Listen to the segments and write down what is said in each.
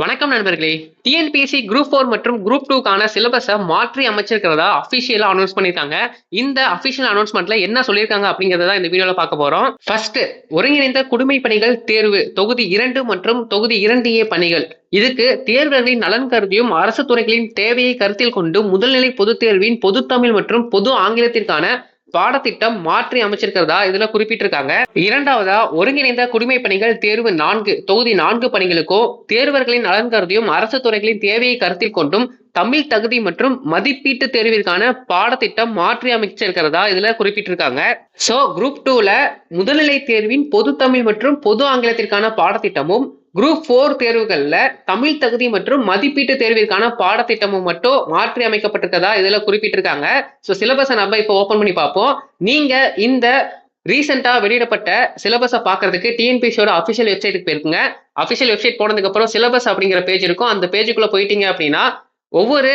வணக்கம் நண்பர்களே. TNPSC group four மற்றும் குரூப் டூக்கான சிலபஸை மாற்றி அமைச்சிருக்கிறதா அஃபிஷியலாக அனௌன்ஸ் பண்ணியிருக்காங்க. இந்த அஃபிஷியல் அனௌன்ஸ்மெண்ட்ல என்ன சொல்லியிருக்காங்க அப்படிங்கிறத இந்த வீடியோவில் பார்க்க போகிறோம் ஃபர்ஸ்ட் ஒருங்கிணைந்த குடிமை பணிகள் தேர்வு தொகுதி இரண்டு மற்றும் தொகுதி இரண்டு ஏ பணிகள். இதுக்கு தேர்வர்களின் நலன் கருதியும் அரசு துறைகளின் தேவையை கருத்தில் கொண்டு முதல்நிலை பொதுத் தேர்வின் பொதுத்தமிழ் மற்றும் பொது ஆங்கிலத்திற்கான பாடத்திட்டம் மாற்றி அமைச்சிருக்கிறதா இதுல குறிப்பிட்டிருக்காங்க. இரண்டாவதா ஒருங்கிணைந்த குடிமை பணிகள் தேர்வு நான்கு தொகுதி நான்கு பணிகளுக்கோ தேர்வர்களின் நலன் கருதியும் அரசு துறைகளின் தேவையை கருத்தில் கொண்டும் தமிழ் தகுதி மற்றும் மதிப்பீட்டு தேர்விற்கான பாடத்திட்டம் மாற்றி அமைச்சிருக்கிறதா இதுல குறிப்பிட்டிருக்காங்க. சோ குரூப் டூல முதல்நிலை தேர்வின் பொது தமிழ் மற்றும் பொது ஆங்கிலத்திற்கான பாடத்திட்டமும் குரூப் ஃபோர் தேர்வுகளில் தமிழ் தகுதி மற்றும் மதிப்பீட்டு தேர்விற்கான பாடத்திட்டமும் மட்டும் மாற்றி அமைக்கப்பட்டிருக்கதா? இதில் குறிப்பிட்டிருக்காங்க. ஸோ சிலபஸை நம்ம இப்போ ஓப்பன் பண்ணி பார்ப்போம். நீங்கள் இந்த ரீசெண்டாக வெளியிடப்பட்ட சிலபஸை பார்க்கறதுக்கு டிஎன்பிசியோட அஃபிஷியல் வெப்சைட்டுக்கு போயிருக்குங்க. அஃபிஷியல் வெப்சைட் போனதுக்கப்புறம் சிலபஸ் அப்படிங்கிற பேஜ் இருக்கும். அந்த பேஜுக்குள்ளே போயிட்டீங்க அப்படின்னா ஒவ்வொரு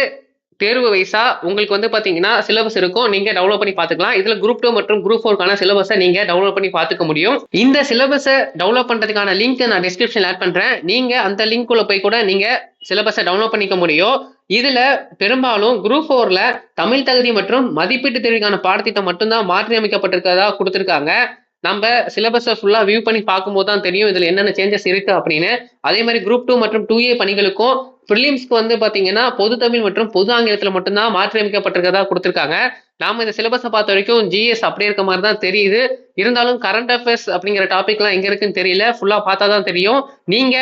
தேர்வு வைஸா உங்களுக்கு வந்து பாத்தீங்கன்னா சிலபஸ் இருக்கும். நீங்க டவுன்லோட் பண்ணி பாத்துக்கலாம். இதுல குரூப் டூ மற்றும் குரூப் ஃபோர்க்கான சிலபஸை நீங்க டவுன்லோட் பண்ணி பாத்துக்க முடியும். இந்த சிலபஸை டவுன்லோட் பண்றதுக்கான லிங்க் நான் டிஸ்கிரிப்ஷன் ஆட் பண்றேன். நீங்க அந்த லிங்க் உள்ள போய் கூட நீங்க சிலபஸை டவுன்லோட் பண்ணிக்க முடியும். இதுல பெரும்பாலும் குரூப் ஃபோர்ல தமிழ் தகுதி மற்றும் மதிப்பீட்டு தேர்வுக்கான பாடத்திட்டம் மட்டும்தான் மாற்றி அமைக்கப்பட்டிருக்கிறதா கொடுத்திருக்காங்க. நம்ம சிலபஸை ஃபுல்லாக வியூ பண்ணி பார்க்கும்போது தான் தெரியும் இதில் என்னென்ன சேஞ்சஸ் இருக்குது அப்படின்னு. அதே மாதிரி குரூப் டூ மற்றும் டூ ஏ பணிகளுக்கும் ப்ரிலிம்ஸ்க்கு வந்து பாத்தீங்கன்னா பொது தமிழ் மற்றும் பொது ஆங்கிலத்துல மட்டும்தான் மாற்றி அமைக்கப்பட்டிருக்கிறதா கொடுத்திருக்காங்க. நாம இந்த சிலபஸை பார்த்த வரைக்கும் ஜிஎஸ் அப்படியே இருக்க மாதிரி தான் தெரியுது. இருந்தாலும் கரண்ட் அஃபேர்ஸ் அப்படிங்கிற டாபிக்லாம் எங்க இருக்குன்னு தெரியல. ஃபுல்லா பார்த்தா தான் தெரியும். நீங்க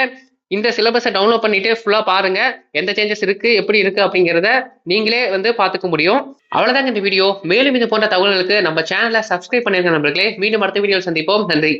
இந்த சிலபஸை டவுன்லோட் பண்ணிட்டு ஃபுல்லா பாருங்க. எந்த சேஞ்சஸ் இருக்கு எப்படி இருக்கு அப்படிங்கிறத நீங்களே வந்து பார்த்துக்க முடியும். அவ்வளவுதாங்க இந்த வீடியோ மேலும் இது போன்ற தகவல்களுக்கு நம்ம சேனலை சப்ஸ்கிரைப் பண்ணிருங்க நம்மளுக்கு மீண்டும் அடுத்த வீடியோவில் சந்திப்போம். நன்றி.